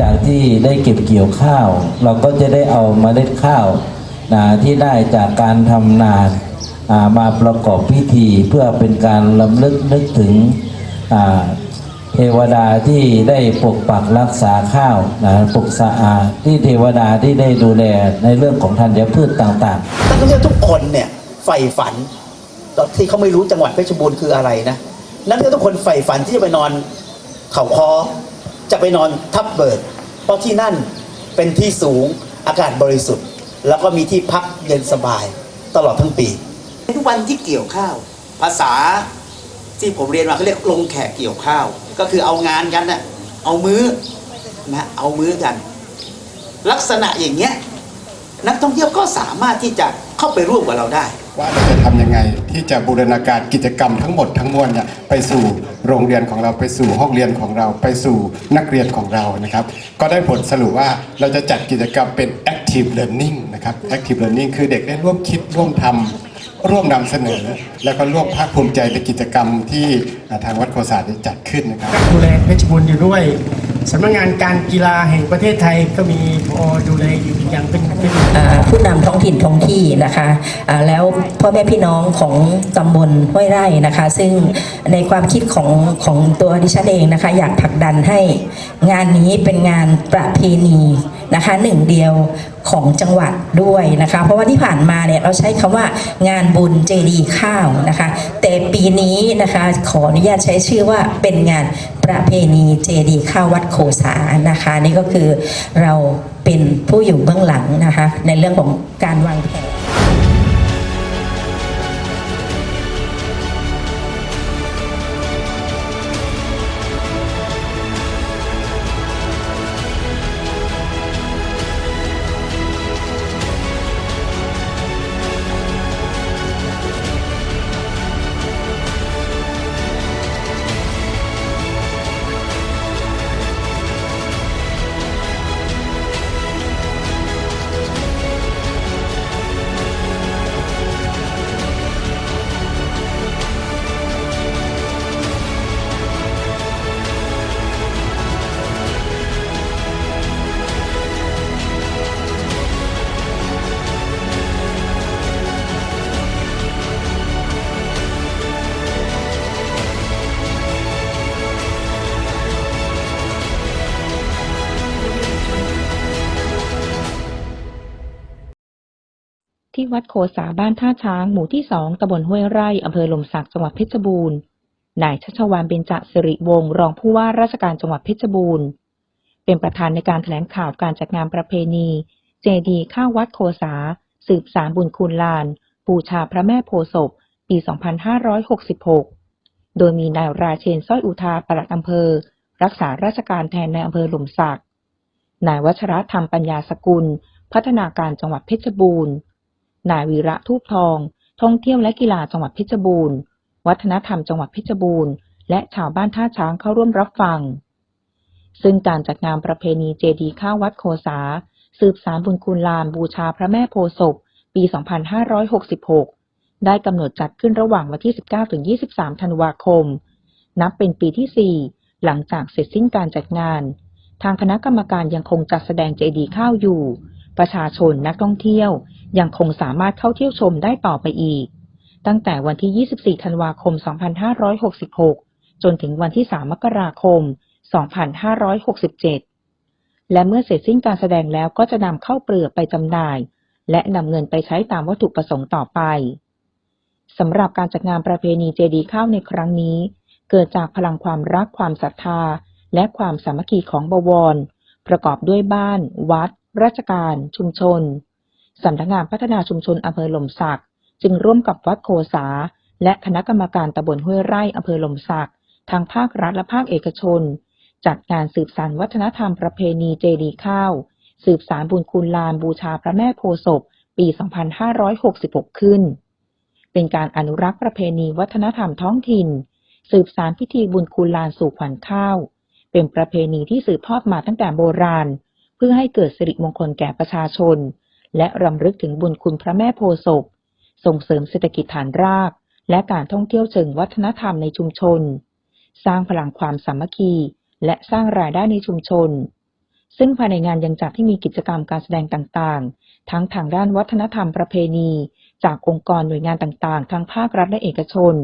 จากที่ได้เก็บเกี่ยวข้าว เราก็จะได้เอาเมล็ดข้าวนะที่ได้จากการทำนามาประกอบพิธีเพื่อเป็นการลำลึกนึกถึงเทวดาที่ได้ปกปักรักษาข้าวนะปกษาอ่าที่เทวดาที่ได้ดูแลในเรื่องของธัญพืชต่างๆนักท่องเที่ยวทุกคนเนี่ยใฝ่ฝันตอนที่เขาไม่รู้จังหวัดเพชรบูรณ์คืออะไรนะนักท่องเที่ยวทุกคนใฝ่ฝันที่จะไปนอนเขาคอ จะไปนอนทับเบิกเพราะที่นั่นเป็นที่สูงอากาศบริสุทธิ์ แล้วก็มีที่พักเย็นสบายตลอดทั้งปีทุกวันที่เกี่ยวข้าว ภาษาที่ผมเรียนมาเขาเรียกลงแขกเกี่ยวข้าว ก็คือเอางานกันนะเอามื้อนะเอามื้อกัน ลักษณะอย่างเงี้ยนักท่องเที่ยวก็สามารถที่จะเข้าไปร่วมกับเราได้ ว่าเราจะทำยังไง ที่จะบูรณาการกิจกรรมทั้งหมดทั้งมวลเนี่ยไปสู่โรงเรียนของเราไปสู่ห้องเรียนของเราไปสู่นักเรียนของเรานะครับ ก็ได้ผลสรุปว่าเราจะจัดกิจกรรมเป็น active learning นะครับ active learning คือเด็กได้ร่วมคิดร่วมทำร่วมนำเสนอ แล้วก็ร่วมภาคภูมิใจในกิจกรรมที่ทางวัดโคสาได้จัดขึ้นนะครับดูแลเพชรบูรณ์อยู่ด้วย สำนักงานการกีฬาแห่งประเทศไทยก็มีพอดูแลอยู่อย่างเป็นเป็นอ่าผู้นำท้องถิ่นท้องที่นะคะแล้วพ่อแม่พี่น้องของตำบลห้วยไร่นะคะ ซึ่งในความคิดของของตัวดิฉันเองนะคะ อยากผลักดันให้งานนี้เป็นงานประเพณีนะคะหนึ่งเดียวของจังหวัดด้วยนะคะ เพราะว่าที่ผ่านมาเนี่ยเราใช้คำว่างานบุญเจดีย์ข้าวนะคะ แต่ปีนี้นะคะขออนุญาตใช้ชื่อว่าเป็นงานประเพณีเจดีย์ข้าววัดโคสานะคะ นี่ก็คือเราเป็นผู้อยู่เบื้องหลังนะคะ ในเรื่องของการวางแผน ที่วัดโคสาบ้านท่าช้าง หมู่ที่สองตำบลห้วยไร่อำเภอหลมสักจังหวัดเพชรบูรณ์ นายชัชวานเบญจสิริวงศ์รองผู้ว่าราชการจังหวัดเพชรบูรณ์ เป็นประธานในการแถลงข่าวการจัดงานประเพณี เจดีข้าววัดโคสา สืบสารบุญคุณลาน บูชาพระแม่โพศพ ปี 2566 โดยมีนายราเชนสร้อยอุทาปลัดอำเภอ รักษาราชการแทนในอำเภอหลมสักนายวัชรธรรมปัญญาสกุล พัฒนาการจังหวัดเพชรบูรณ์ นายวีระทูปทอง ท่องเที่ยวและกีฬาจังหวัดเพชรบูรณ์ วัฒนธรรมจังหวัดเพชรบูรณ์ และชาวบ้านท่าช้างเข้าร่วมรับฟัง ซึ่งการจัดงานประเพณีเจดีข้าววัดโคสา สืบสารบุญคุณลานบูชาพระแม่โพศพ ปี 2566 ได้กำหนดจัดขึ้นระหว่างวันที่ 19-23 ธันวาคม นับเป็นปีที่ 4 หลังจากเสร็จสิ้นการจัดงาน ทางคณะกรรมการยังคงจัดแสดงเจดีข้าวอยู่ ประชาชนนักท่องเที่ยวยังคงสามารถเข้าเที่ยวชมได้ต่อไปอีก ตั้งแต่วันที่ 24 ธันวาคม 2566 จนถึงวันที่ 3 มกราคม 2567 และเมื่อเสร็จสิ้นการแสดงแล้วก็จะนำเข้าเปลือกไปจำหน่าย และนำเงินไปใช้ตามวัตถุประสงค์ต่อไปสำหรับการจัดงานประเพณีเจดีย์ข้าวในครั้งนี้ เกิดจากพลังความรักความศรัทธา และความสามัคคีของบวร ประกอบด้วยบ้าน วัด ราชการ ชุมชน สำนักงานพัฒนาชุมชนอำเภอหล่มสัก จึงร่วมกับวัดโคสา และคณะกรรมการตำบลห้วยไร่อำเภอหล่มสัก ทางภาครัฐและภาคเอกชน จัดงานสืบสานวัฒนธรรมประเพณีเจดีข้าว สืบสารบุญคุณลานบูชาพระแม่โพศพ ปี 2566 ขึ้น เป็นการอนุรักษ์ประเพณีวัฒนธรรมท้องถิ่น สืบสารพิธีบุญคุณลานสู่ขวัญข้าว เป็นประเพณีที่สืบทอดมาตั้งแต่โบราณ พื่อให้เกิดสิริมงคลแก่ประชาชน และรำลึกถึงบุญคุณพระแม่โพศพ ส่งเสริมเศรษฐกิจฐานราก และการท่องเที่ยวเชิงวัฒนธรรมในชุมชน สร้างพลังความสามัคคี และสร้างรายได้ในชุมชน ซึ่งภายในงานยังจัดให้มีกิจกรรมการแสดงต่างๆ ทั้งทางด้านวัฒนธรรมประเพณี จากองค์กรหน่วยงานต่างๆ ทั้งภาครัฐและเอกชน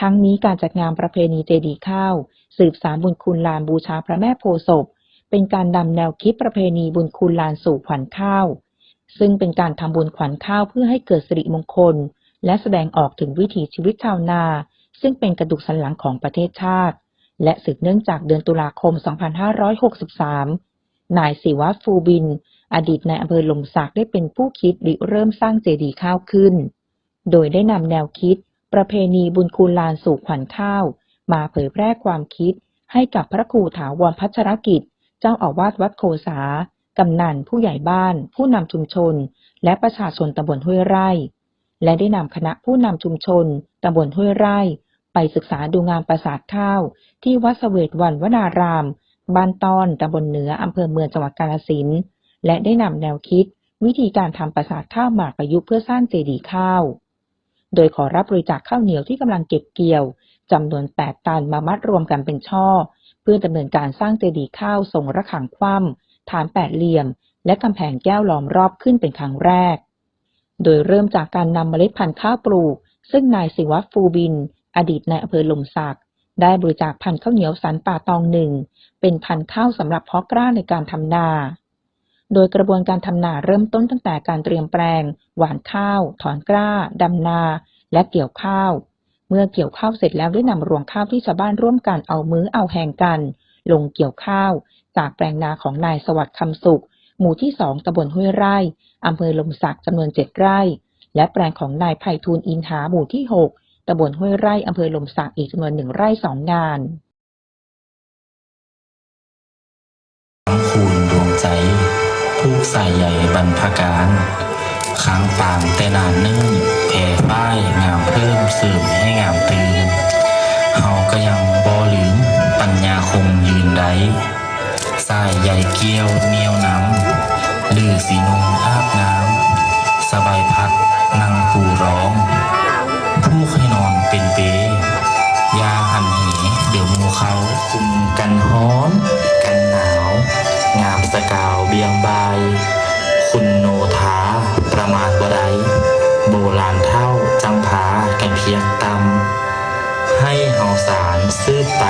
ทั้งนี้การจัดงานประเพณีเจดีข้าว สืบสารบุญคุณลานบูชาพระแม่โพศพ เป็นการนำแนวคิดประเพณีบุญคุณลานสู่ขวัญข้าว ซึ่งเป็นการทำบุญขวัญข้าวเพื่อให้เกิดสิริมงคล และแสดงออกถึงวิถีชีวิตชาวนา ซึ่งเป็นกระดูกสันหลังของประเทศชาติ และสืบเนื่องจากเดือนตุลาคม 2563 นายศิวะฟูบิน อดีตนายอำเภอหลมสักได้เป็นผู้คิดริเริ่มสร้างเจดีย์ข้าวขึ้น โดยได้นำแนวคิด ประเพณีบุญคุณลานสู่ขวัญข้าว มาเผยแพร่ความคิดให้กับพระครูถาวรพัชรกิจ เจ้าอาวาสวัดโคสากำนันผู้ใหญ่บ้าน ผู้นำชุมชน และประชาชนตำบลห้วยไร่ และได้นำคณะผู้นำชุมชนตำบลห้วยไร่ ไปศึกษาดูงานประสาทข้าว ที่วัดเสวตวันวนาราม บ้านตอนตำบลเหนืออำเภอเมืองจังหวัดกาฬสินธุ์และได้นำแนวคิด วิธีการทำประสาทข้าวหมากประยุกต์เพื่อสร้างเจดีย์ข้าว โดยขอรับบริจาคข้าวเหนียวที่กำลังเก็บเกี่ยวจำนวน 8 ตันมามัดรวมกันเป็นช่อ พื่อดำเนินการสร้างเจดีย์ข้าวทรงระฆังคว่ำฐานแปดเหลี่ยม และกำแพงแก้วล้อมรอบขึ้นเป็นครั้งแรก โดยเริ่มจากการนำเมล็ดพันธุ์ข้าวปลูก ซึ่งนายศิวะฟูบิน อดีตนายอำเภอหลมสักได้บริจาคพันธุ์ข้าวเหนียวสันป่าตองหนึ่ง เป็นพันธุ์ข้าวสำหรับเพาะกล้าในการทำนา โดยกระบวนการทำนาเริ่มต้นตั้งแต่การเตรียมแปลง หว่านข้าว ถอนกล้าดำนา และเกี่ยวข้าว เมื่อเกี่ยวข้าวเสร็จแล้วได้นำรวงข้าวที่ชาวบ้านร่วมกันเอามือเอาแหงกัน ลงเกี่ยวข้าว จากแปลงนาของนายสวัสดิ์คำสุข หมู่ที่สองตำบลห้วยไร่อำเภอลมสักจำนวนเจ็ดไร่ และแปลงของนายไผ่ทูลอินหาหมู่ที่หกตำบลห้วยไร่อำเภอลมสักอีกจำนวนหนึ่งไร่สองงานคูณดวงใจ ผู้ใส่ใหญ่บรรพการ ค้างปางแต่นานเนิ่นแผ่ฝ้ายงามเพิ่มเสริมให้งามตื่นเฮาก็ยังบ่ลืมปัญญาคงยืนไดสายใหญ่เกี้ยวเหนียวน้ำลือสีนงอาบน้ำสบายพัดนั่งปูร้องผู้ให้นอนเป็นเปยาหันเหเดี๋ยวมูเขาคุมกันฮ้อน กันหนาว งามสกาวเบียงบาย สารซื้อไต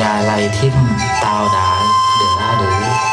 ยาไรทิ่มตาวดาเดือดร้าเดือ